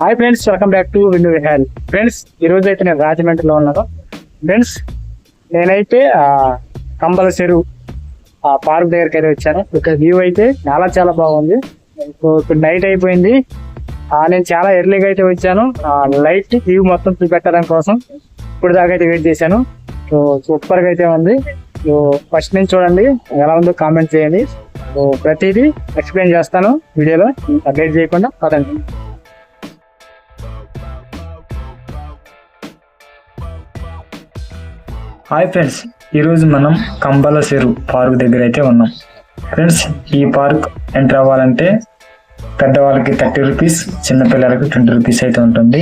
Hi friends welcome back to window విహాల్ friends ఈరోజు అయితే నేను రాజమండ్రిలో ఉన్నాను. ఫ్రెండ్స్ నేనైతే కంబల చెరువు ఆ పార్క్ దగ్గరికి అయితే వచ్చాను. ఇక్కడ వ్యూ అయితే చాలా చాలా బాగుంది. ఇప్పుడు ఇప్పుడు నైట్ అయిపోయింది. నేను చాలా ఎర్లీగా అయితే వచ్చాను. ఆ, లైట్ వ్యూ మొత్తం చూపెట్టడం కోసం ఇప్పుడు దాకా అయితే వెయిట్ చేశాను. సో సూపర్గా అయితే ఉంది. సో ఫస్ట్ నుంచి చూడండి ఎలా ఉందో కామెంట్ చేయండి. సో ప్రతిదీ ఎక్స్ప్లెయిన్ చేస్తాను వీడియోలో. అప్డేట్ చేయకుండా పదండి. హాయ్ ఫ్రెండ్స్ ఈరోజు మనం కంబల చెరువు పార్క్ దగ్గర అయితే ఉన్నాం. ఫ్రెండ్స్ ఈ పార్క్ ఎంటర్ అవ్వాలంటే పెద్దవాళ్ళకి థర్టీ రూపీస్ చిన్నపిల్లలకి ట్వంటీ రూపీస్ అయితే ఉంటుంది.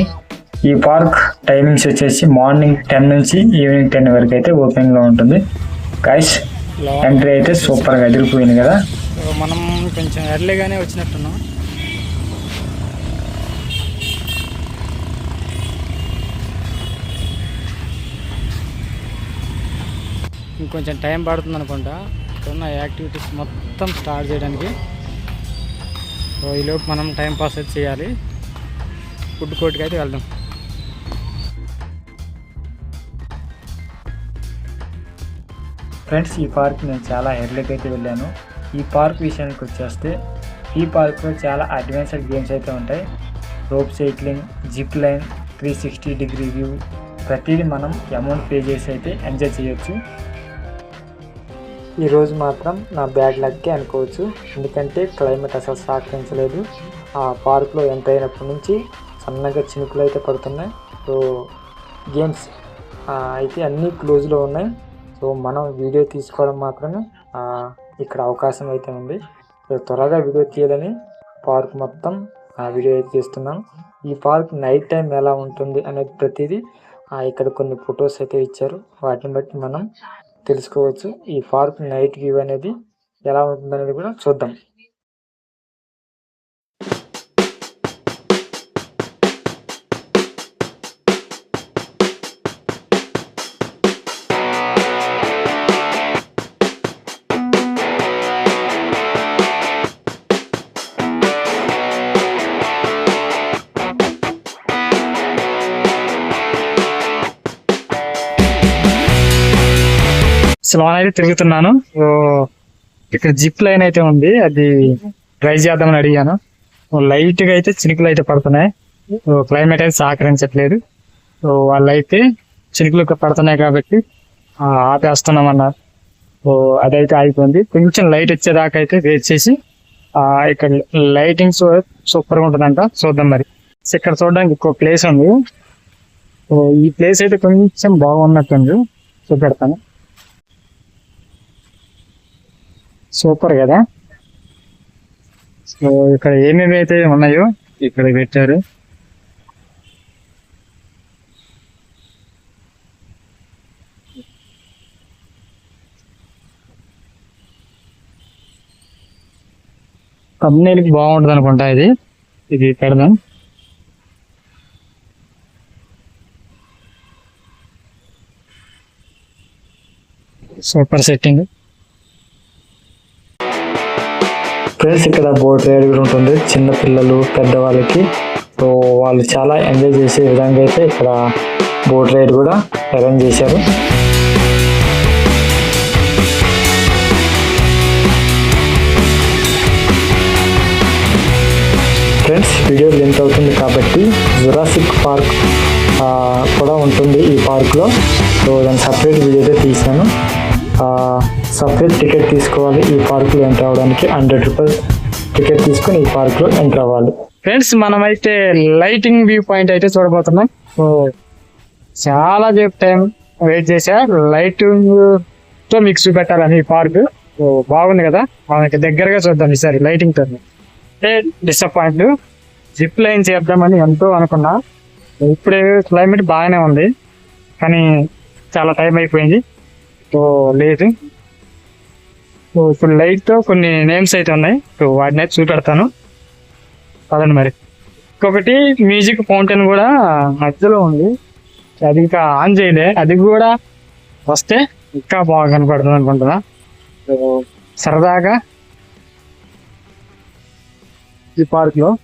ఈ పార్క్ టైమింగ్స్ వచ్చేసి మార్నింగ్ టెన్ నుంచి ఈవినింగ్ టెన్ వరకు అయితే ఓపెన్లో ఉంటుంది. గైస్ ఎంట్రీ అయితే సూపర్గా ఎదిరిపోయింది కదా. మనం కొంచెం ఎర్లీగానే వచ్చినట్టున్నాం. ఇంకొంచెం టైం పడుతుంది అనుకుంటా. ఉన్న యాక్టివిటీస్ మొత్తం స్టార్ట్ చేయడానికి. సో ఈలోపు మనం టైం పాస్ అయితే చేయాలి. ఫుడ్ కోర్ట్కి అయితే వెళ్దాం. ఫ్రెండ్స్ ఈ పార్క్ నేను చాలా ఎర్లీకి అయితే వెళ్ళాను. ఈ పార్క్ విషయానికి వచ్చేస్తే ఈ పార్క్లో చాలా అడ్వెంచర్ గేమ్స్ అయితే ఉంటాయి. Rope cycling zip line three sixty degree view. ప్రతిదీ మనం అమౌంట్ పే చేసి అయితే ఎంజాయ్ చేయొచ్చు. ఈరోజు మాత్రం నా బ్యాడ్ లక్కే అనుకోవచ్చు. ఎందుకంటే క్లైమేట్ అసలు సహకరించలేదు. ఆ పార్క్లో ఎంటర్ అయినప్పటి నుంచి సన్నగా చినుకులు అయితే పడుతున్నాయి. సో గేమ్స్ అయితే అన్నీ క్లోజ్లో ఉన్నాయి. సో మనం వీడియో తీసుకోవడం మాత్రమే ఇక్కడ అవకాశం అయితే ఉంది. సో త్వరగా వీడియో తీయాలని పార్క్ మొత్తం ఆ వీడియో అయితే తీస్తున్నాం. ఈ పార్క్ నైట్ టైం ఎలా ఉంటుంది అనేది ప్రతిదీ ఇక్కడ కొన్ని ఫొటోస్ అయితే ఇచ్చారు. వాటిని బట్టి మనం తెలుసుకోవచ్చు. ఈ పార్క్ నైట్ వ్యూ అనేది ఎలా ఉంటుందనేది కూడా చూద్దాం. స్లోన్ అయితే తిరుగుతున్నాను. సో ఇక్కడ జిప్ లైన్ అయితే ఉంది. అది ట్రై చేద్దామని అడిగాను. లైట్గా అయితే చినుకులు అయితే పడుతున్నాయి. సో క్లైమేట్ అయితే సహకరించట్లేదు. సో వాళ్ళు అయితే చినుకులు పడుతున్నాయి కాబట్టి ఆపేస్తున్నాం అన్నారు సో అదైతే అయిపోయింది కొంచెం లైట్ వచ్చేదాకా అయితే వెయిట్ చేసి ఇక్కడ లైటింగ్ సూపర్గా ఉంటుందంట. చూద్దాం మరి. ఇక్కడ చూడడానికి ఇంకో ప్లేస్ ఉంది. సో ఈ ప్లేస్ అయితే కొంచెం బాగున్నట్టుంది. చూపెడతాను. సూపర్ కదా. సో ఇక్కడ ఏమేమి అయితే ఉన్నాయో ఇక్కడ పెట్టారు. కంపెనీకి బాగుంటుంది అనుకుంటా ఇది. ఇది పెడదాం. Super setting. ఫ్రెండ్స్ ఇక్కడ బోట్ రైడ్ కూడా ఉంటుంది. చిన్న పిల్లలు పెద్దవాళ్ళకి. సో వాళ్ళు చాలా ఎంజాయ్ చేసే విధంగా అయితే ఇక్కడ బోట్ రైడ్ కూడా అరేంజ్ చేశారు. ఫ్రెండ్స్ వీడియో లెంత్ అవుతుంది కాబట్టి జురాసిక్ పార్క్ కూడా ఉంటుంది ఈ పార్క్లో సో దాని సపరేట్ వీడియో అయితే తీశాను. సపరేట్ టికెట్ తీసుకోవాలి. ఈ పార్క్లో ఎంటర్ అవ్వడానికి హండ్రెడ్ రూపీస్ టికెట్ తీసుకొని ఈ పార్క్లో ఎంటర్ అవ్వాలి. ఫ్రెండ్స్ మనం అయితే లైటింగ్ వ్యూ పాయింట్ అయితే చూడబోతున్నాం. చాలా సేపు టైం వెయిట్ చేశా. లైటింగ్తో మీకు చూపెట్టాలని ఈ పార్క్ బాగుంది కదా? మనకి దగ్గరగా చూద్దాం ఈసారి లైటింగ్తో. డిసప్పాయింట్ జిప్ లైన్ చేద్దామని ఎంతో అనుకున్నా. ఇప్పుడే క్లైమేట్ బాగానే ఉంది. కానీ చాలా టైం అయిపోయింది. సో లేదు. సో ఇప్పుడు లైట్తో కొన్ని నేమ్స్ అయితే ఉన్నాయి. సో వాటిని అయితే చూపెడతాను. పదండి మరి. ఇంకొకటి మ్యూజిక్ ఫౌంటైన్ కూడా మధ్యలో ఉంది. అది ఇంకా ఆన్ చేయలే. అది కూడా వస్తే ఇంకా బాగా కనపడుతుంది అనుకుంటున్నా. సో సరదాగా ఈ పార్క్లో.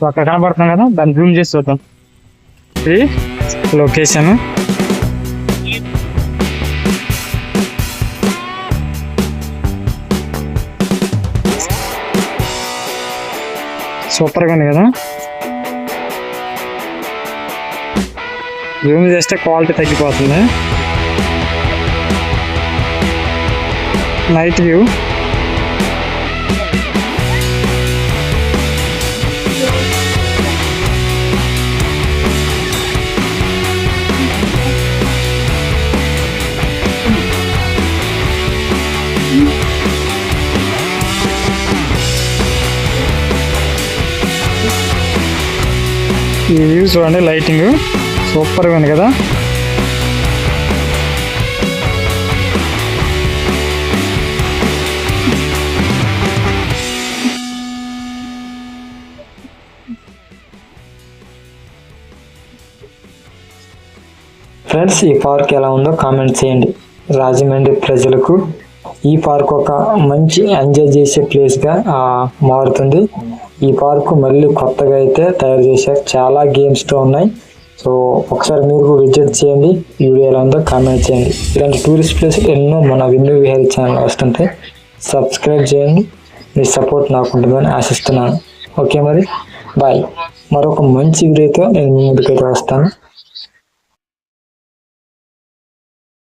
సో అక్కడ కనపడుతున్నాం కదా. దాన్ని జూమ్ చేసి చూద్దాం. ఇది లొకేషన్. సూపర్గా ఉంది కదా జూమ్ చేస్తే క్వాలిటీ తగ్గిపోతుంది. Night view. ఈ వ్యూ చూడండి లైటింగ్ సూపర్గా ఉంది కదా. ఫ్రెండ్స్ ఈ పార్క్ ఎలా ఉందో కామెంట్ చేయండి. రాజమండ్రి ప్రజలకు ఈ పార్క్ ఒక మంచి ఎంజాయ్ చేసే ప్లేస్గా మారుతుంది. ఈ పార్క్ మళ్ళీ కొత్తగా అయితే తయారు చేశారు. చాలా గేమ్స్తో ఉన్నాయి. సో ఒకసారి మీరు విజిట్ చేయండి. ఈ వీడియోలో ఉందో కామెంట్ చేయండి. ఇలాంటి టూరిస్ట్ ప్లేస్ ఎన్నో మన విందు విహారీ ఛానల్ వస్తుంటాయి సబ్స్క్రైబ్ చేయండి. మీ సపోర్ట్ నాకు ఉంటుందని ఆశిస్తున్నాను. ఓకే మరి? బాయ్ మరొక మంచి వీడియోతో నేను ముందుకైతే వస్తాను.